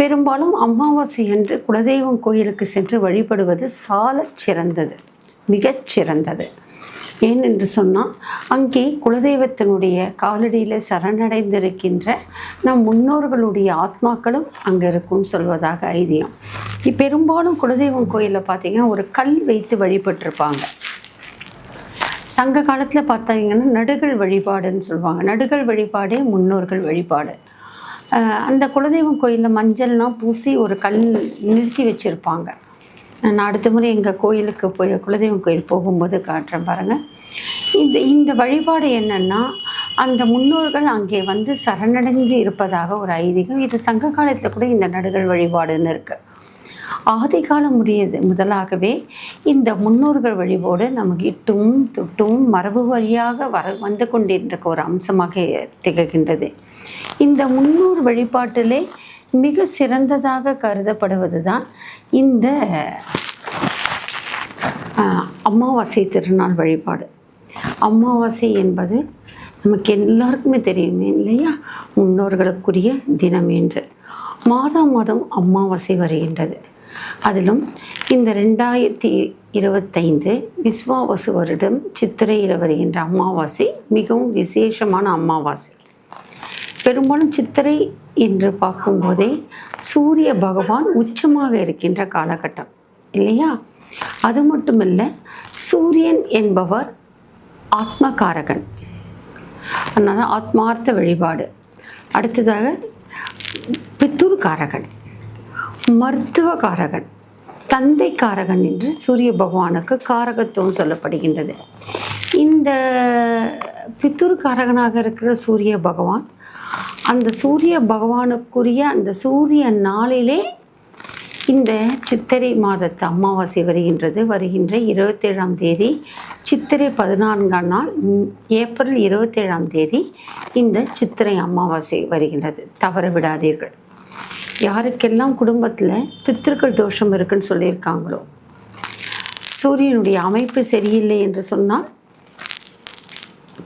பெரும்பாலும் அமாவாசை அன்று குலதெய்வம் கோயிலுக்கு சென்று வழிபடுவது சால சிறந்தது மிகச் சிறந்தது. ஏனென்று சொன்னால் அங்கே குலதெய்வத்தினுடைய காலடியில் சரணடைந்திருக்கின்ற நம் முன்னோர்களுடைய ஆத்மாக்களும் அங்கே இருக்கும்னு சொல்வதாக ஐதீகம். பெரும்பாலும் குலதெய்வம் கோயிலில் பார்த்தீங்கன்னா ஒரு கல் வைத்து வழிபட்டிருப்பாங்க. சங்க காலத்தில் பார்த்தீங்கன்னா நடுகள் வழிபாடுன்னு சொல்லுவாங்க. நடுகள் வழிபாடே முன்னோர்கள் வழிபாடு. அந்த குலதெய்வம் கோயிலில் மஞ்சள்லாம் பூசி ஒரு கல் நிறுத்தி வச்சுருப்பாங்க. நான் அடுத்த முறை எங்கள் கோயிலுக்கு போய் குலதெய்வம் கோயில் போகும்போது காட்டுறேன் பாருங்கள் இந்த இந்த வழிபாடு என்னென்னா அந்த முன்னோர்கள் அங்கே வந்து சரணடைந்து இருப்பதாக ஒரு ஐதீகம். இது சங்க காலத்தில் கூட இந்த நடுகள் வழிபாடுன்னு இருக்குது ஆதிகாலம் முடியது முதலாகவே இந்த முன்னோர்கள் வழிபோடு நமக்கு இட்டும் தொட்டும் மரபு வழியாக வர வந்து கொண்டிருக்க ஒரு அம்சமாக திகழ்கின்றது. இந்த முன்னோர் வழிபாட்டிலே மிக சிறந்ததாக கருதப்படுவது தான் இந்த அமாவாசை திருநாள் வழிபாடு. அமாவாசை என்பது நமக்கு எல்லாருக்குமே தெரியுமே இல்லையா? முன்னோர்களுக்குரிய தினம் என்று. மாதம் மாதம் அமாவாசை வருகின்றது. அதிலும் இந்த ரெண்டாயிரத்தி இருபத்தைந்து விஸ்வாவசு வருடம் சித்திரையில் வருகின்ற அமாவாசை மிகவும் விசேஷமான அமாவாசை. பெரும்பாலும் சித்திரை என்று பார்க்கும்போதே சூரிய பகவான் உச்சமாக இருக்கின்ற காலகட்டம் இல்லையா? அது மட்டுமல்ல சூரியன் என்பவர் ஆத்மகாரகன். அதனால ஆத்மார்த்த வழிபாடு. அடுத்ததாக பித்துர்காரகன் மருத்துவகாரகன் தந்தைக்காரகன் என்று சூரிய பகவானுக்கு காரகத்துவம் சொல்லப்படுகின்றது. இந்த பித்துர்காரகனாக இருக்கிற சூரிய பகவான் அந்த சூரிய பகவானுக்குரிய அந்த சூரிய நாளிலே இந்த சித்திரை மாதத்து அமாவாசை வருகின்றது. வருகின்ற இருபத்தேழாம் தேதி சித்திரை பதினான்காம் நாள் ஏப்ரல் இருபத்தேழாம் தேதி இந்த சித்திரை அமாவாசை வருகின்றது. தவற விடாதீர்கள். யாருக்கெல்லாம் குடும்பத்தில் பித்திருக்கள் தோஷம் இருக்குன்னு சொல்லியிருக்காங்களோ சூரியனுடைய அமைப்பு சரியில்லை என்று சொன்னால்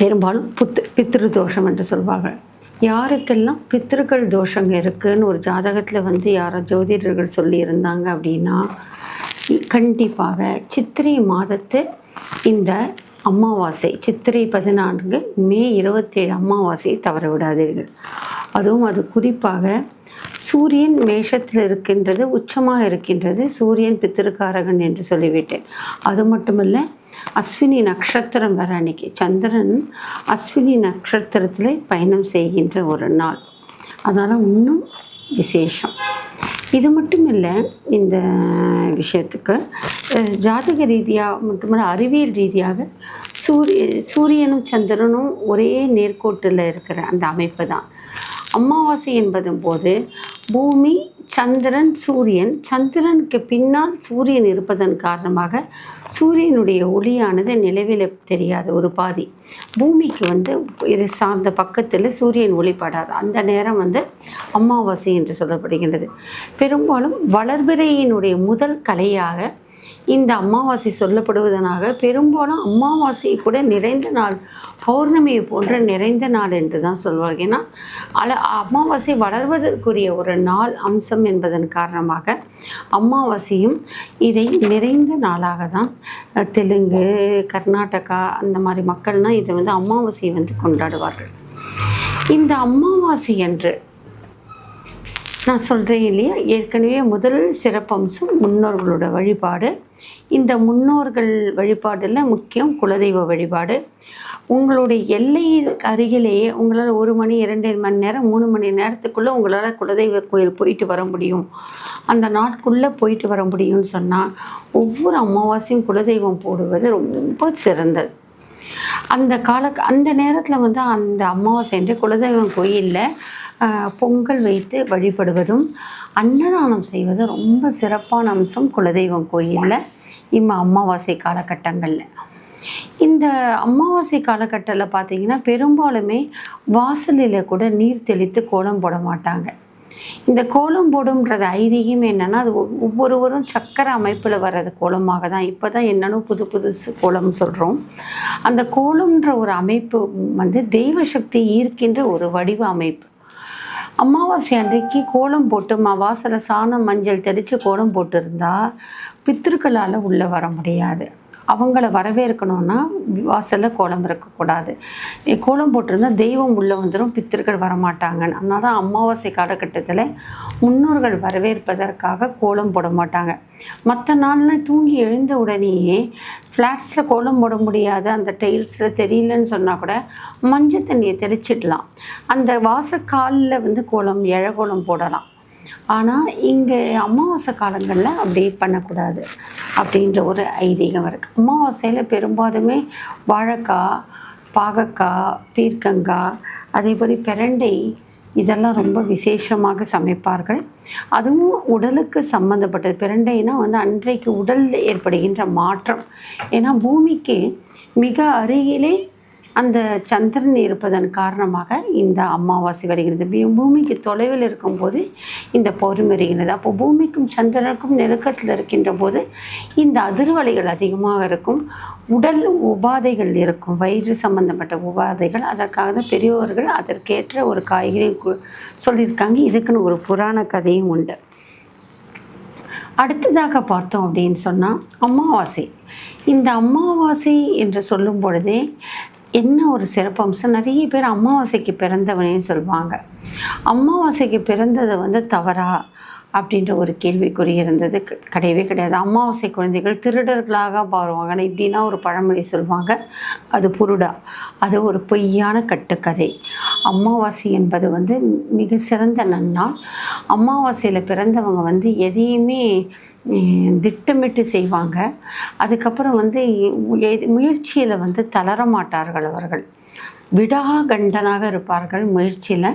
பெரும்பாலும் புத்து பித்திரு தோஷம் என்று சொல்வார்கள். யாருக்கெல்லாம் பித்திருக்கள் தோஷங்க இருக்குன்னு ஒரு ஜாதகத்தில் வந்து யாரோ ஜோதிடர்கள் சொல்லியிருந்தாங்க அப்படின்னா கண்டிப்பாக சித்திரை மாதத்து இந்த அமாவாசை சித்திரை பதினான்கு மே இருபத்தேழு அமாவாசையை தவற விடாதீர்கள். அதுவும் அது குறிப்பாக சூரியன் மேஷத்தில் இருக்கின்றது உச்சமாக இருக்கின்றது சூரியன் பித்திருக்காரகன் என்று சொல்லிவிட்டேன் அது மட்டுமல்ல அஸ்வினி நட்சத்திரம் வர அன்னைக்கு சந்திரன் அஸ்வினி நட்சத்திரத்தில் பயணம் செய்கின்ற ஒரு நாள். அதனால் இன்னும் விசேஷம். இது மட்டும் இல்லை இந்த விஷயத்துக்கு ஜாதக ரீதியாக மட்டுமல்ல அறிவியல் ரீதியாக சூரிய சூரியனும் சந்திரனும் ஒரே நேர்கோட்டில் இருக்கிற அந்த அமைப்பு தான். அமாவாசை என்பதும் போது பூமி சந்திரன் சூரியன். சந்திரனுக்கு பின்னால் சூரியன் இருப்பதன் காரணமாக சூரியனுடைய ஒளியானது நிலவில் தெரியாது ஒரு பாதி. பூமிக்கு வந்து இது சார்ந்த பக்கத்தில் சூரியன் ஒளிப்படாது அந்த நேரம் வந்து அமாவாசை என்று சொல்லப்படுகின்றது. பெரும்பாலும் வளர்பிறையினுடைய முதல் கலையாக இந்த அமாவாசை சொல்லப்படுவதனாக பெரும்பாலும் அமாவாசை கூட நிறைந்த நாள் பௌர்ணமியை போன்ற நிறைந்த நாள் என்று தான் சொல்வார்கள். ஏன்னா அல அமாவாசை வளர்வதற்குரிய ஒரு நாள் அம்சம் என்பதன் காரணமாக அமாவாசையும் இதை நிறைந்த நாளாக தான் தெலுங்கு கர்நாடகா அந்த மாதிரி மக்கள்னால் இதை வந்து அமாவாசையை வந்து கொண்டாடுவார்கள். இந்த அமாவாசை என்று நான் சொல்கிறேன் இல்லையா? ஏற்கனவே முதல் சிறப்பம்சம் முன்னோர்களோட வழிபாடு. இந்த முன்னோர்கள் வழிபாடில் முக்கியம் குலதெய்வ வழிபாடு. உங்களுடைய எல்லையில் அருகிலேயே உங்களால் ஒரு மணி இரண்டு மணி நேரம் மூணு மணி நேரத்துக்குள்ளே உங்களால் குலதெய்வ கோயில் போயிட்டு வர முடியும். அந்த நாட்குள்ளே போயிட்டு வர முடியும்னு சொன்னால் ஒவ்வொரு அமாவாசையும் குலதெய்வம் போடுவது ரொம்ப சிறந்தது. அந்த கால அந்த நேரத்தில் வந்து அந்த அமாவாசை என்று குலதெய்வம் கோயிலில் பொங்கல் வைத்து வழிபடுவதும் அன்னதானம் செய்வதும் ரொம்ப சிறப்பான அம்சம் குலதெய்வம் கோயிலில் இம்ம அமாவாசை காலகட்டங்களில். இந்த அமாவாசை காலகட்டத்தில் பார்த்தீங்கன்னா பெரும்பாலுமே வாசலில் கூட நீர் தெளித்து கோலம் போட மாட்டாங்க. இந்த கோலம் போடும்ன்றது ஐதீகம் என்னென்னா அது ஒவ்வொருவரும் சக்கர அமைப்பில் வர்றது கோலமாக தான். இப்போ தான் என்னன்னு புது புதுசு கோலம் சொல்கிறோம் அந்த கோலம்ன்ற ஒரு அமைப்பு வந்து தெய்வ சக்தி ஈர்க்கின்ற ஒரு வடிவ அமைப்பு. அமாவாசை அன்றைக்கு கோலம் போட்டு மா வாசலை சாணம் மஞ்சள் தெளித்து கோலம் போட்டிருந்தா பித்திருக்களால் உள்ளே வர முடியாது. அவங்கள வரவேற்கணும்னா வாசலில் கோலம் இருக்கக்கூடாது. கோலம் போட்டிருந்தா தெய்வம் உள்ளே வந்துடும் பித்திருக்கள் வரமாட்டாங்கன்னு அதனால தான் அமாவாசை காலகட்டத்தில் முன்னோர்கள் வரவேற்பதற்காக கோலம் போட மாட்டாங்க. மற்ற நாளில் தூங்கி எழுந்த உடனேயே ஃப்ளாட்ஸில் கோலம் போட முடியாது. அந்த டைல்ஸில் தெரியலன்னு சொன்னால் கூட மஞ்சள் தண்ணியை தெளிச்சிடலாம். அந்த வாசக்காலில் வந்து கோலம் இழ கோலம் போடலாம். ஆனால் இங்கே அமாவாசை காலங்களில் அப்படி பண்ணக்கூடாது அப்படின்ற ஒரு ஐதீகம் இருக்குது அமாவாசையில் பெரும்பாலுமே வாழைக்காய் பாகக்காய் பீர்க்கங்காய் அதே மாதிரி பிரண்டை இதெல்லாம் ரொம்ப விசேஷமாக சமைப்பார்கள். அதுவும் உடலுக்கு சம்மந்தப்பட்டது பிரண்டைனா வந்து அன்றைக்கு உடலில் ஏற்படுகின்ற மாற்றம். ஏன்னா பூமிக்கு மிக அருகிலே அந்த சந்திரன் இருப்பதன் காரணமாக இந்த அமாவாசை வருகிறது. பூமிக்கு தொலைவில் இருக்கும்போது இந்த பௌர்ணமி வருகிறது. அப்போ பூமிக்கும் சந்திரனுக்கும் நெருக்கத்தில் இருக்கின்ற போது இந்த அதிர்வலைகள் அதிகமாக இருக்கும். உடல் உபாதைகள் இருக்கும். வயிறு சம்பந்தப்பட்ட உபாதைகள். அதற்காக பெரியவர்கள் அதற்கேற்ற ஒரு காய்கறி சொல்லியிருக்காங்க. இதுக்குன்னு ஒரு புராண கதையும் உண்டு. அடுத்ததாக பார்த்தோம் அப்படின்னு சொன்னால் அமாவாசை. இந்த அமாவாசை என்று சொல்லும் பொழுதே என்ன ஒரு சிறப்பம்சம் நிறைய பேர் அமாவாசைக்கு பிறந்தவனே சொல்லுவாங்க. அமாவாசைக்கு பிறந்தது வந்து தவறா? அப்படின்ற ஒரு கேள்விக்குறி இருந்தது. கிடையவே கிடையாது. அமாவாசை குழந்தைகள் திருடர்களாக பாருவாங்க இப்படின்னா ஒரு பழமொழி சொல்லுவாங்க. அது புருடா. அது ஒரு பொய்யான கட்டுக்கதை. அமாவாசை என்பது வந்து மிக சிறந்த நன்னாள். அமாவாசையில் பிறந்தவங்க வந்து எதையுமே திட்டமிட்டு செய்வாங்க. அதுக்கப்புறம் வந்து முயற்சியில் வந்து தளர மாட்டார்கள் அவர்கள். விடாகண்டனாக இருப்பார்கள் முயற்சியில்.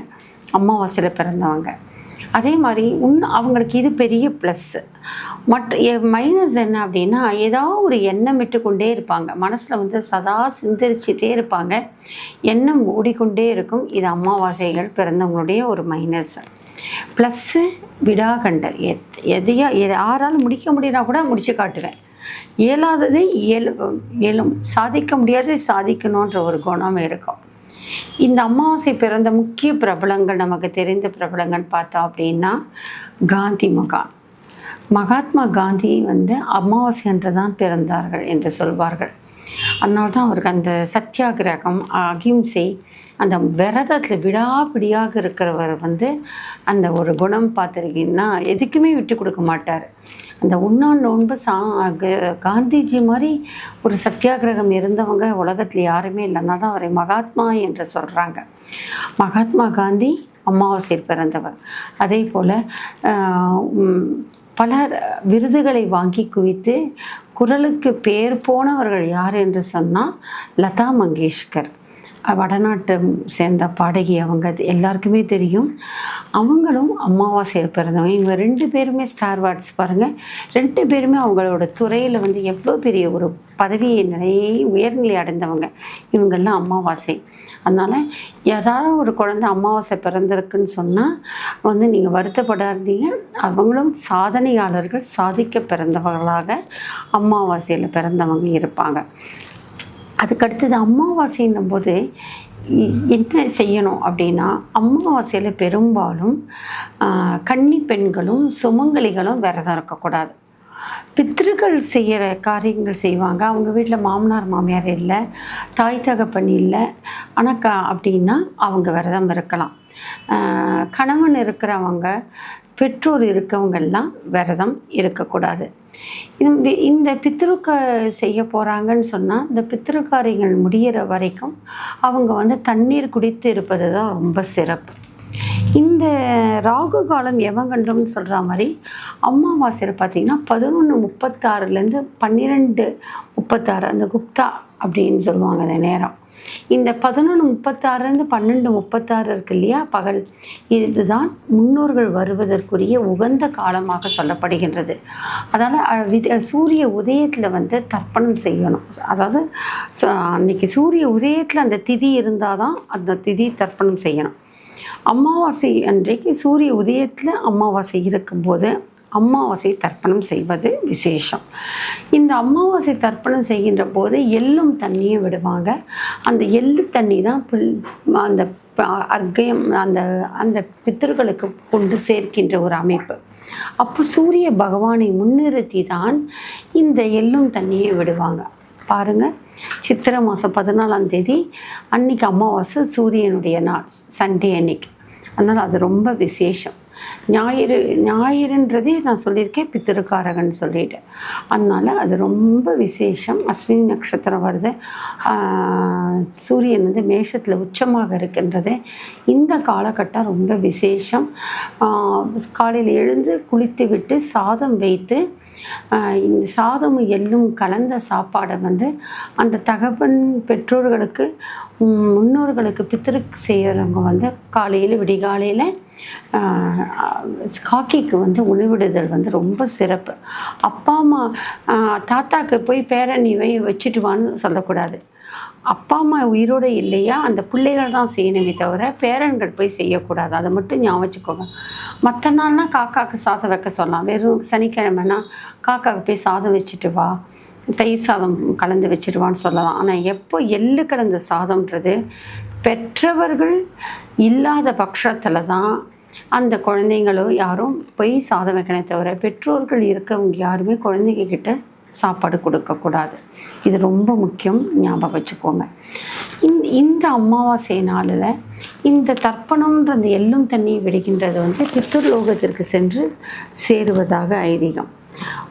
அமாவாசையில் பிறந்தவங்க. அதே மாதிரி உன் அவங்களுக்கு இது பெரிய ப்ளஸ்ஸு மற்ற மைனஸ் என்ன அப்படின்னா ஏதாவது ஒரு எண்ணம் விட்டு கொண்டே இருப்பாங்க. மனசில் வந்து சதா சிந்தரிச்சுட்டே இருப்பாங்க. எண்ணம் ஓடிக்கொண்டே இருக்கும். இது அமாவாசைகள் பிறந்தவங்களுடைய ஒரு மைனஸ் ப்ளஸ்ஸு விடாகண்டர் எத் எதையா எ- யாராலும் முடிக்க முடியினா கூட முடிச்சு காட்டுவேன். இயலாததை இயல் இயலும். சாதிக்க முடியாது சாதிக்கணுன்ற ஒரு குணம் இருக்கும். இந்த அமாவாசை பிறந்த முக்கிய பிரபலங்கள் நமக்கு தெரிந்த பிரபலங்கள் பார்த்தோம் அப்படின்னா காந்தி மகான். மகாத்மா காந்தி வந்து அமாவாசை என்று தான் பிறந்தார்கள் என்று சொல்வார்கள். அதனால்தான் அவருக்கு அந்த சத்தியாகிரகம் அகிம்சை அந்த விரதத்தில் விடாப்பிடியாக இருக்கிறவர் வந்து அந்த ஒரு குணம் பார்த்துருக்கீங்கன்னா எதுக்குமே விட்டு கொடுக்க மாட்டார். அந்த உண்ணா நோன்பு சா காந்திஜி மாதிரி ஒரு சத்தியாகிரகம் இருந்தவங்க உலகத்தில் யாருமே இல்லைன்னா தான் அவரை மகாத்மா என்று சொல்கிறாங்க மகாத்மா காந்தி அமாவாசையில் பிறந்தவர். அதே போல் பல விருதுகளை வாங்கி குவித்து குரலுக்கு பேர் போனவர்கள் யார் என்று சொன்னால் லதா மங்கேஷ்கர். வடநாட்டை சேர்ந்த பாடகி அவங்க அது எல்லாருக்குமே தெரியும். அவங்களும் அமாவாசையில் பிறந்தவங்க. இவங்க ரெண்டு பேருமே ஸ்டார் வார்ட்ஸ் பாருங்கள் ரெண்டு பேருமே அவங்களோட துறையில் வந்து எவ்வளோ பெரிய ஒரு பதவியை நிலையை உயர்நிலை அடைந்தவங்க. இவங்கெல்லாம் அமாவாசை. அதனால் ஏதாவது ஒரு குழந்தை அமாவாசை பிறந்திருக்குன்னு சொன்னால் வந்து நீங்கள் வருத்தப்படாதீங்க. அவங்களும் சாதனையாளர்கள் சாதிக்க பிறந்தவர்களாக அமாவாசையில் பிறந்தவங்க இருப்பாங்க. அதுக்கடுத்தது அமாவாசைன்னும் போது என்ன செய்யணும் அப்படின்னா அமாவாசையில் பெரும்பாலும் கன்னி பெண்களும் சுமங்கலிகளும் விரதம் இருக்கக்கூடாது. பித்திருக்கள் செய்கிற காரியங்கள் செய்வாங்க. அவங்க வீட்டில் மாமனார் மாமியார் இல்லை தாய் தகப்பன் இல்லை. ஆனால் க அப்படின்னா அவங்க விரதம் இருக்கலாம். கணவன் இருக்கிறவங்க பெற்றோர் இருக்கவங்கெல்லாம் விரதம் இருக்கக்கூடாது. இந்த இந்த பித்ருக்க செய்ய போகிறாங்கன்னு சொன்னால் இந்த பித்ருக்காரியங்கள் முடியிற வரைக்கும் அவங்க வந்து தண்ணீர் குடித்து இருப்பது தான் ரொம்ப சிறப்பு. இந்த ராகு காலம் எவங்கண்டம்னு சொல்கிற மாதிரி அம்மாவாசையில் பார்த்தீங்கன்னா பதினொன்று முப்பத்தாறுலேருந்து பன்னிரெண்டு முப்பத்தாறு அந்த குப்தா அப்படின்னு சொல்லுவாங்க அந்த நேரம். இந்த பதினொன்று முப்பத்தாறுலேருந்து பன்னெண்டு முப்பத்தாறு இருக்கு இல்லையா பகல். இதுதான் முன்னோர்கள் வருவதற்குரிய உகந்த காலமாக சொல்லப்படுகின்றது. அதாவது சூரிய உதயத்தில் வந்து தர்ப்பணம் செய்யணும். அதாவது ச- அன்னைக்கு சூரிய உதயத்தில் அந்த திதி இருந்தால் தான் அந்த திதி தர்ப்பணம் செய்யணும். அமாவாசை அன்றைக்கு சூரிய உதயத்தில் அமாவாசை இருக்கும்போது அமாவாசை தர்ப்பணம் செய்வது விசேஷம். இந்த அமாவாசை தர்ப்பணம் செய்கின்ற போது எள்ளும் தண்ணியும் விடுவாங்க. அந்த எள்ளு தண்ணி தான் அந்த அர்க்கயம் அந்த அந்த பித்தர்களுக்கு கொண்டு சேர்க்கின்ற ஒரு அமைப்பு. அப்போ சூரிய பகவானை முன்னிறுத்தி தான் இந்த எள்ளும் தண்ணியை விடுவாங்க. பாருங்கள் சித்திரை மாதம் பதினாலாம் தேதி அன்னைக்கு அமாவாசை சூரியனுடைய நாள் சண்டே அன்னைக்கு. அதனால் அது ரொம்ப விசேஷம். ஞாயிறு ஞாயிறுன்றதே நான் சொல்லியிருக்கேன் பித்திருக்காரகன் சொல்லிட்டு அதனால் அது ரொம்ப விசேஷம். அஸ்வினி நட்சத்திரம் வருது. சூரியன் வந்து மேஷத்தில் உச்சமாக இருக்கின்றது இந்த காலகட்டம் ரொம்ப விசேஷம். காலையில் எழுந்து குளித்து விட்டு சாதம் வைத்து இந்த சாதமும் எள்ளும் கலந்த சாப்பாடை வந்து அந்த தகப்பன் பெற்றோர்களுக்கு முன்னோர்களுக்கு பித்திருக்கு செய்கிறவங்க வந்து காலையில் விடிகாலையில் காக்கிக்கு வந்து உணவிடுதல் வந்து ரொம்ப சிறப்பு. அப்பா அம்மா தாத்தாக்கு போய் பேரன் நீ வச்சுட்டு வான்னு சொல்லக்கூடாது. அப்பா அம்மா உயிரோடு இல்லையா? அந்த பிள்ளைகள் தான் செய்யணுமே தவிர பேரன்கள் போய் செய்யக்கூடாது. அதை மட்டும் ஞாபகம் வச்சுக்கோங்க. மற்ற நாள்னா காக்காவுக்கு சாதம் வைக்க சொல்லலாம் வெறும் சனிக்கிழமைனா காக்காவுக்கு போய் சாதம் வச்சுட்டு வா. தயிர் சாதம் கலந்து வச்சுடுவான்னு சொல்லலாம். ஆனால் எப்போ எள்ளு கலந்த சாதம்ன்றது பெற்றவர்கள் இல்லாத பட்சத்தில் தான் அந்த குழந்தைங்களோ யாரும் போய் சாதம் வைக்கணே தவிர பெற்றோர்கள் இருக்கவங்க யாருமே குழந்தைங்க கிட்ட சாப்பாடு கொடுக்கக்கூடாது இது ரொம்ப முக்கியம் ஞாபகம் வச்சுக்கோங்க. இந்த இந்த அமாவாசை நாளில் இந்த தர்ப்பணம்ன்ற அந்த எள்ளும் தண்ணி விடுகின்றது வந்து பித்தர்லோகத்திற்கு சென்று சேருவதாக ஐதீகம்.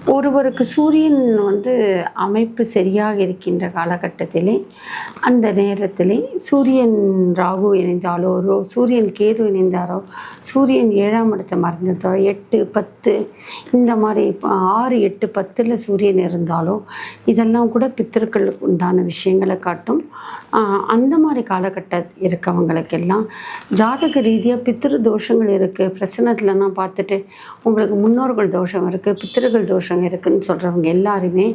ஒருவருக்கு சூரியன் வந்து அமைப்பு சரியாக இருக்கின்ற காலகட்டத்திலே அந்த நேரத்திலே சூரியன் ராகு இணைந்தாலோ ரோ- சூரியன் கேது இணைந்தாரோ சூரியன் ஏழாம் இடத்தை மறந்துட்டோ எட்டு பத்து இந்த மாதிரி ஆறு எட்டு பத்தில் சூரியன் இருந்தாலோ இதெல்லாம் கூட பித்தர்களுக்கு உண்டான விஷயங்களை காட்டும். அந்த மாதிரி காலகட்ட இருக்கவங்களுக்கெல்லாம் ஜாதக ரீதியாக பித்திரு தோஷங்கள் இருக்குது பிரசனத்துலலாம் பார்த்துட்டு உங்களுக்கு முன்னோர்கள் தோஷம் இருக்குது பித்திருக்கள் தோஷம் இருக்குன்னு சொல்கிறவங்க எல்லாருமே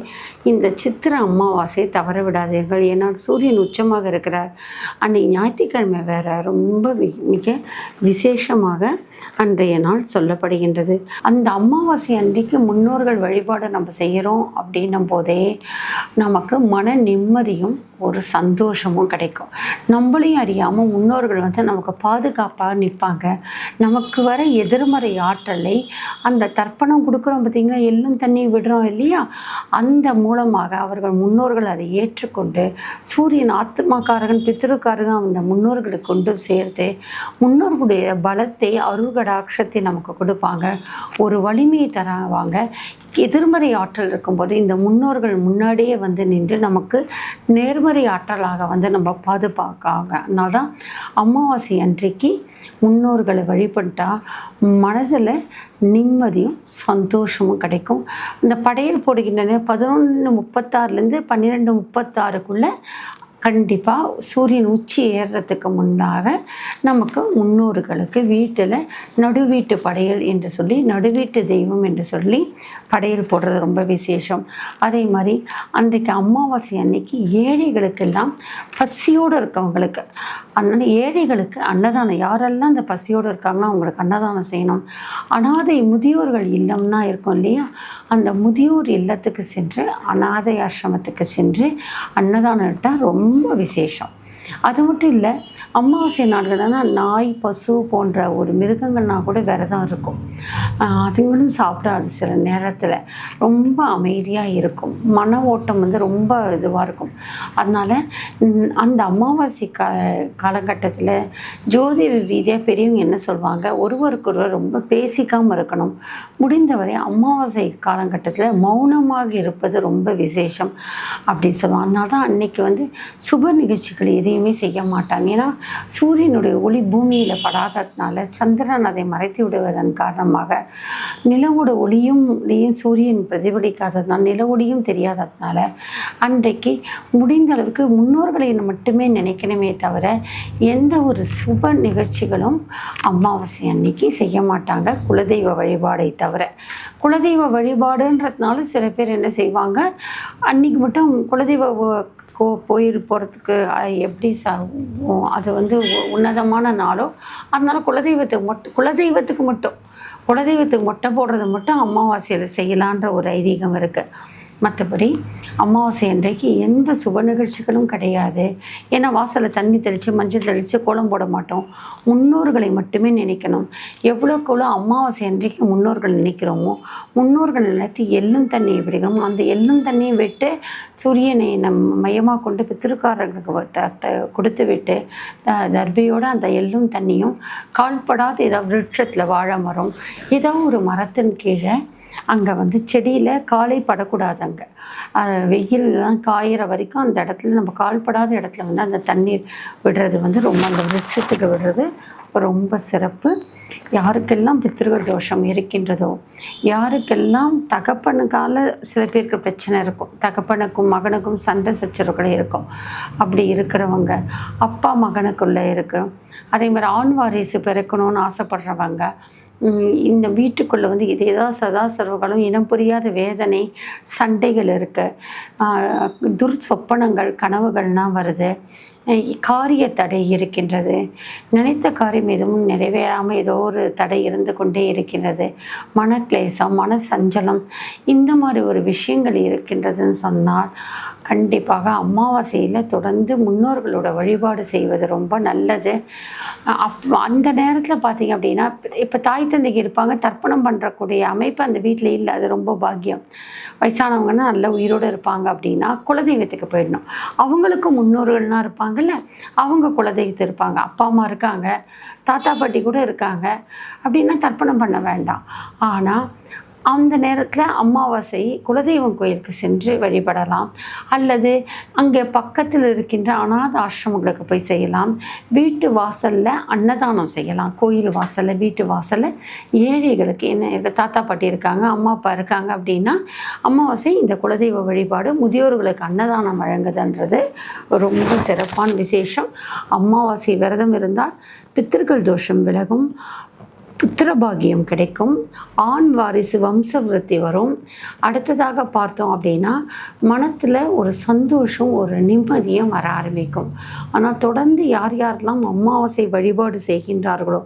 இந்த சித்திர அமாவாசையை தவற விடாதீர்கள். ஏன்னா சூரியன் உச்சமாக இருக்கிறார். அன்றைக்கு ஞாயிற்றுக்கிழமை வேற ரொம்ப மிக விசேஷமாக அன்றைய நாள் சொல்லப்படுகின்றது. அந்த அமாவாசை அன்றைக்கு முன்னோர்கள் வழிபாடு நம்ம செய்கிறோம் அப்படின்னும் போதே நமக்கு மன நிம்மதியும் ஒரு சந்தோஷமும் கிடைக்கும். நம்மளையும் அறியாமல் முன்னோர்கள் வந்து நமக்கு பாதுகாப்பாக நிற்பாங்க. நமக்கு வர எதிர்மறை ஆற்றலை அந்த தர்ப்பணம் கொடுக்குறோம் பார்த்திங்கன்னா எள்ளும் தண்ணி விடுறோம் இல்லையா? அந்த மூலமாக அவர்கள் முன்னோர்கள் அதை ஏற்றுக்கொண்டு சூரியன் ஆத்மாக்காரகன் பித்திருக்காரகன் அந்த முன்னோர்களை கொண்டு சேர்த்து முன்னோர்களுடைய பலத்தை அருள்கடாட்சத்தை நமக்கு கொடுப்பாங்க. ஒரு வலிமையை தராவாங்க எதிர்மறை ஆற்றல் இருக்கும்போது இந்த முன்னோர்கள் முன்னாடியே வந்து நின்று நமக்கு நேர்மறை ஆற்றலாக வந்து நம்ம பாதுகாக்காங்க அதனால தான் அமாவாசை அன்றைக்கு முன்னோர்களை வழிபட்டால் மனதில் நிம்மதியும் சந்தோஷமும் கிடைக்கும். இந்த படையல் போடுகின்றன. பதினொன்று முப்பத்தாறுலேருந்து பன்னிரெண்டு முப்பத்தாறுக்குள்ளே கண்டிப்பாக சூரியன் உச்சி ஏறுறதுக்கு முன்னாக நமக்கு முன்னோர்களுக்கு வீட்டில் நடுவீட்டு படையல் என்று சொல்லி நடுவீட்டு தெய்வம் என்று சொல்லி படையல் போடுறது ரொம்ப விசேஷம். அதே மாதிரி அன்றைக்கு அமாவாசை அன்னைக்கு ஏழைகளுக்கெல்லாம் பசியோடு இருக்கவங்களுக்கு அதனால் ஏழைகளுக்கு அன்னதானம் யாரெல்லாம் அந்த பசியோடு இருக்காங்களோ அவங்களுக்கு அன்னதானம் செய்யணும். அனாதை முதியோர்கள் இல்லம்னா இருக்கும் இல்லையா? அந்த முதியோர் இல்லத்துக்கு சென்று அனாதை ஆசிரமத்துக்கு சென்று அன்னதானம் இட்டால் ரொம்ப ரொம்ப விசேஷம். அது மட்டும் இல்லை அமாவாசை நாட்கள்னா நாய் பசு போன்ற ஒரு மிருகங்கள்னா கூட விரதம் இருக்கும். அதுங்களும் சாப்பிடாது சில நேரத்தில். ரொம்ப அமைதியாக இருக்கும். மன ஓட்டம் வந்து ரொம்ப இதுவாக இருக்கும். அதனால் அந்த அமாவாசை கா காலகட்டத்தில் ஜோதிட ரீதியாக பெரியவங்க என்ன சொல்லுவாங்க ஒருவருக்கொருவர் ரொம்ப பேசிக்காமல் இருக்கணும். முடிந்தவரை அமாவாசை காலகட்டத்தில் மௌனமாக இருப்பது ரொம்ப விசேஷம் அப்படின்னு சொல்லுவாங்க. அதனால தான் அன்னைக்கு வந்து சுப நிகழ்ச்சிகள் எதையுமே செய்ய மாட்டாங்க. ஏன்னா சூரியனுடைய ஒளி பூமியில் படாததுனால சந்திரன் அதை மறைத்து விடுவதன் காரணமாக நிலவோட ஒளியும் ஒளியும் சூரியன் பிரதிபலிக்காததுனால நில ஒளியும் தெரியாததுனால அன்றைக்கு முடிந்த அளவுக்கு முன்னோர்களை மட்டுமே நினைக்கணுமே தவிர எந்த ஒரு சுப நிகழ்ச்சிகளும் அமாவாசை அன்னைக்கு செய்ய மாட்டாங்க. குலதெய்வ வழிபாடை தவிர. குலதெய்வ வழிபாடுன்றதுனால சில பேர் என்ன செய்வாங்க? அன்னைக்கு மட்டும் குலதெய்வ கோ கோயில் போகிறதுக்கு எப்படி ச அது வந்து உன்னதமான நாளோ அதனால குலதெய்வத்துக்கு மட்டும் குலதெய்வத்துக்கு மட்டும் குலதெய்வத்துக்கு மொட்டை போடுறது மட்டும் அமாவாசையில் செய்யலான்ற ஒரு ஐதீகம் இருக்குது மற்றபடி அமாவாசை அன்றைக்கு எந்த சுப நிகழ்ச்சிகளும் கிடையாது. ஏன்னா வாசலில் தண்ணி தெளித்து மஞ்சள் தெளித்து கோலம் போட மாட்டோம். முன்னோர்களை மட்டுமே நினைக்கணும். எவ்வளோக்கு எவ்வளோ அமாவாசை அன்றைக்கு முன்னோர்கள் நினைக்கிறோமோ முன்னோர்கள் நினைத்து எள்ளும் தண்ணியை விடுகிறோம். அந்த எள்ளும் தண்ணியை விட்டு சூரியனை நம் மையமாக கொண்டு பித்திருக்காரர்களுக்கு கொடுத்து விட்டு த- அந்த எள்ளும் தண்ணியும் கால்படாத ஏதாவது விருட்சத்தில் வாழை மரம் ஏதோ ஒரு மரத்தின் கீழே அங்கே வந்து செடியில் காலை படக்கூடாது அங்கே. வெயிலெலாம் காயிற வரைக்கும் அந்த இடத்துல நம்ம கால்படாத இடத்துல வந்து அந்த தண்ணீர் விடுறது வந்து ரொம்ப அந்த விருட்சத்துக்கு விடுறது ரொம்ப சிறப்பு. யாருக்கெல்லாம் பித்திருகள் தோஷம் இருக்கின்றதோ யாருக்கெல்லாம் தகப்பனுக்கால சில பேருக்கு பிரச்சனை இருக்கும் தகப்பனுக்கும் மகனுக்கும் சண்டை சச்சரவுகள் இருக்கும் அப்படி இருக்கிறவங்க அப்பா மகனுக்குள்ளே இருக்கும் அதே மாதிரி ஆண் வாரிசு பிறக்கணும்னு ஆசைப்படுறவங்க இந்த வீட்டுக்குள்ளே வந்து இது தான் சதா சர்வகாலம் இனம் புரியாத வேதனை சண்டைகள் இருக்கு துர் சொப்பனங்கள் கனவுகள்லாம் வருது. காரிய தடை இருக்கின்றது. நினைத்த காரியம் எதுவும் நிறைவேறாமல் ஏதோ ஒரு தடை இருந்து கொண்டே இருக்கின்றது. மனக்லேசம் மன சஞ்சலம் இந்த மாதிரி ஒரு விஷயங்கள் இருக்கின்றதுன்னு சொன்னால் கண்டிப்பாக அமாவாசையில் தொடர்ந்து முன்னோர்களோட வழிபாடு செய்வது ரொம்ப நல்லது. அப் அந்த நேரத்தில் பார்த்தீங்க அப்படின்னா இப்போ தாய் தந்தைக்கு இருப்பாங்க தர்ப்பணம் பண்ணுறக்கூடிய அமைப்பு அந்த வீட்டில் இல்லை அது ரொம்ப பாக்கியம். வயசானவங்கன்னா நல்ல உயிரோடு இருப்பாங்க அப்படின்னா குலதெய்வத்துக்கு போயிடணும். அவங்களுக்கு முன்னோர்கள்லாம் இருப்பாங்கல்ல அவங்க குலதெய்வத்து இருப்பாங்க. அப்பா அம்மா இருக்காங்க தாத்தா பாட்டி கூட இருக்காங்க. அப்படின்னா தர்ப்பணம் பண்ண வேண்டாம். ஆனால் அந்த நேரத்தில் அமாவாசை குலதெய்வம் கோயிலுக்கு சென்று வழிபடலாம். அல்லது அங்கே பக்கத்தில் இருக்கின்ற அநாத ஆசிரமங்களுக்கு போய் செய்யலாம். வீட்டு வாசலில் அன்னதானம் செய்யலாம். கோயில் வாசலில் வீட்டு வாசலில் ஏழைகளுக்கு என்ன எங்கள் தாத்தா பாட்டி இருக்காங்க அம்மா அப்பா இருக்காங்க அப்படின்னா அமாவாசை இந்த குலதெய்வ வழிபாடு முதியோர்களுக்கு அன்னதானம் வழங்குதுன்றது ரொம்ப சிறப்பான விசேஷம். அமாவாசை விரதம் இருந்தால் பித்திருக்கள் தோஷம் விலகும். புத்திரபாகியம் கிடைக்கும். ஆண் வாரிசு வம்சவிருத்தி வரும். அடுத்ததாக பார்த்தோம் அப்படின்னா மனத்தில் ஒரு சந்தோஷம் ஒரு நிம்மதியும் வர ஆரம்பிக்கும். ஆனால் தொடர்ந்து யார் யாரெல்லாம் அமாவாசை வழிபாடு செய்கின்றார்களோ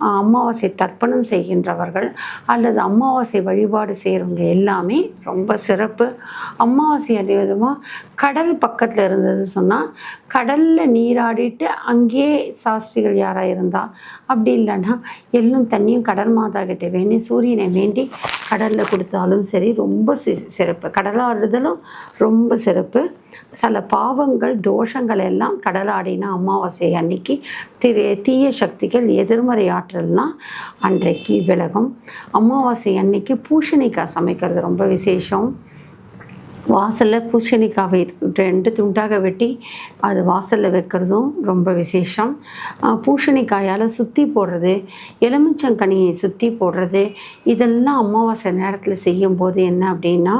அமாவாசை தர்ப்பணம் செய்கின்றவர்கள் அல்லது அமாவாசை வழிபாடு செய்கிறவங்க எல்லாமே ரொம்ப சிறப்பு. அமாவாசை அதிகமாக கடல் பக்கத்தில் இருந்தது சொன்னால் கடலில் நீராடிட்டு அங்கேயே சாஸ்திரிகள் யாராக இருந்தால் அப்படி இல்லைன்னா எள்ளும் தண்ணியும் கடல் மாதா கிட்ட வேண்டி சூரியனை வேண்டி கடலில் கொடுத்தாலும் சரி ரொம்ப சி- சிறப்பு. கடலாடுதலும் ரொம்ப சிறப்பு. சில பாவங்கள் தோஷங்கள் எல்லாம் கடலாடினா அமாவாசை அன்னைக்கு திரு தீய சக்திகள் எதிர்மறை ஆற்றல்னால் அன்றைக்கு விலகும். அமாவாசை அன்னைக்கு பூஷணிக்காய் சமைக்கிறது ரொம்ப விசேஷம். வாசலில் பூசணிக்காவை ரெண்டு துண்டாக வெட்டி அது வாசலில் வைக்கிறதும் ரொம்ப விசேஷம். பூசணிக்காயால் சுற்றி போடுறது எலுமிச்சங்கனியை சுற்றி போடுறது இதெல்லாம் அமாவாசை நேரத்தில் செய்யும்போது என்ன அப்படின்னா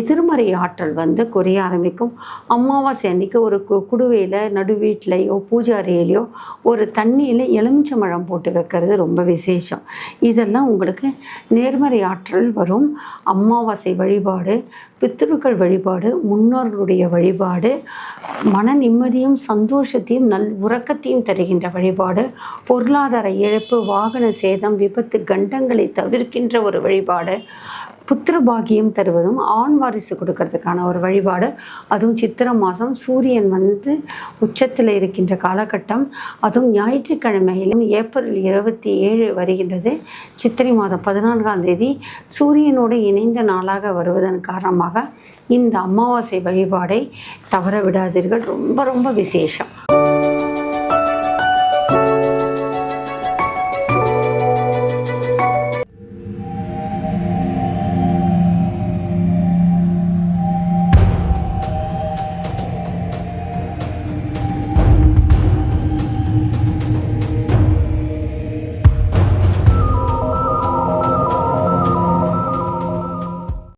எதிர்மறை ஆற்றல் வந்து குறைய ஆரம்பிக்கும். அமாவாசை அன்னைக்கு ஒரு கு குடுவையில் நடு வீட்டிலையோ பூஜை அறையிலையோ ஒரு தண்ணியில் எலுமிச்சம்பழம் போட்டு வைக்கிறது ரொம்ப விசேஷம். இதெல்லாம் உங்களுக்கு நேர்மறை ஆற்றல் வரும். அமாவாசை வழிபாடு பித்ருக்கள் வழிபாடு முன்னோர்களுடைய வழிபாடு மன நிம்மதியும் சந்தோஷத்தையும் நல் உறக்கத்தையும் தருகின்ற வழிபாடு பொருளாதார இழப்பு வாகன சேதம் விபத்து கண்டங்களை தவிர்க்கின்ற ஒரு வழிபாடு புத்திர பாக்கியம் தருவதும் ஆண் வாரிசு கொடுக்கறதுக்கான ஒரு வழிபாடு. அதுவும் சித்திரை மாதம் சூரியன் வந்து உச்சத்தில் இருக்கின்ற காலகட்டம். அதுவும் ஞாயிற்றுக்கிழமையிலும் ஏப்ரல் இருபத்தி ஏழு வருகின்றது. சித்திரை மாதம் பதினான்காம் தேதி சூரியனோடு இணைந்த நாளாக வருவதன் காரணமாக இந்த அமாவாசை வழிபாடை தவற விடாதீர்கள். ரொம்ப ரொம்ப விசேஷம்.